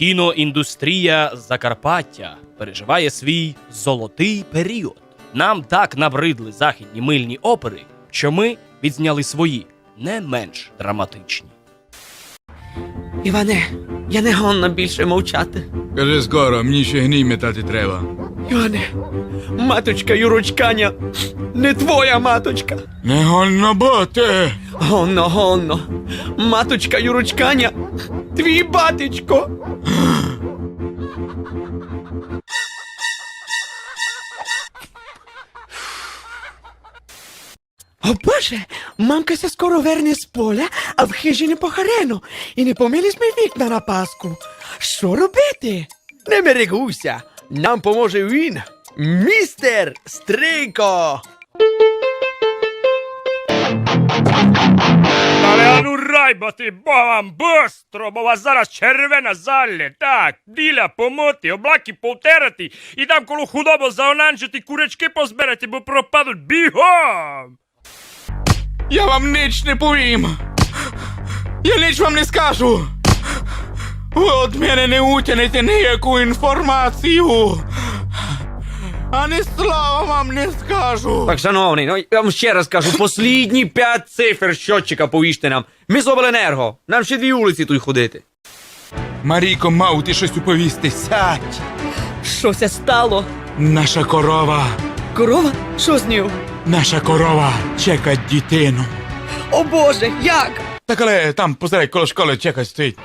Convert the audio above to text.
Кіноіндустрія Закарпаття переживає свій золотий період. Нам так набридли західні мильні опери, що ми відзняли свої не менш драматичні. Іване, я не гонна більше мовчати. Кажи скоро, мені ще гній метати треба. Іване, маточка Юрочканя, не твоя маточка. Не гонно бути. Гонно, гонно. Маточка Юрочканя, твій батечко. О Боже, мамка ся скоро верне з поля, а в хижі не похарено. І не помились ми вікна на Пасху. Що робити? Не мерегуйся, нам поможе він, містер Стрийко. Але ану райбати богам бистро, бо вас зараз червена залє. Так, біля помити, облаки повтерати і там коло худобу заонанжити курячки позбирати, бо пропадуть бігом. Я вам ніч не повім. Я ніч вам не скажу. Ви від мене не утянете ніяку інформацію. Ані слова вам не скажу. Так, шановний, ну я вам ще раз кажу, послідні п'ять цифр щотчика повіжте нам. Ми з обленерго. Нам ще дві вулиці тут ходити. Марійко, мав ти щось уповісти. Сядь. Що це стало? Наша корова. Корова? Що з нею? Наша корова чекать дитину. О Боже, як? Так але там позирай коло школи чекать стоїть.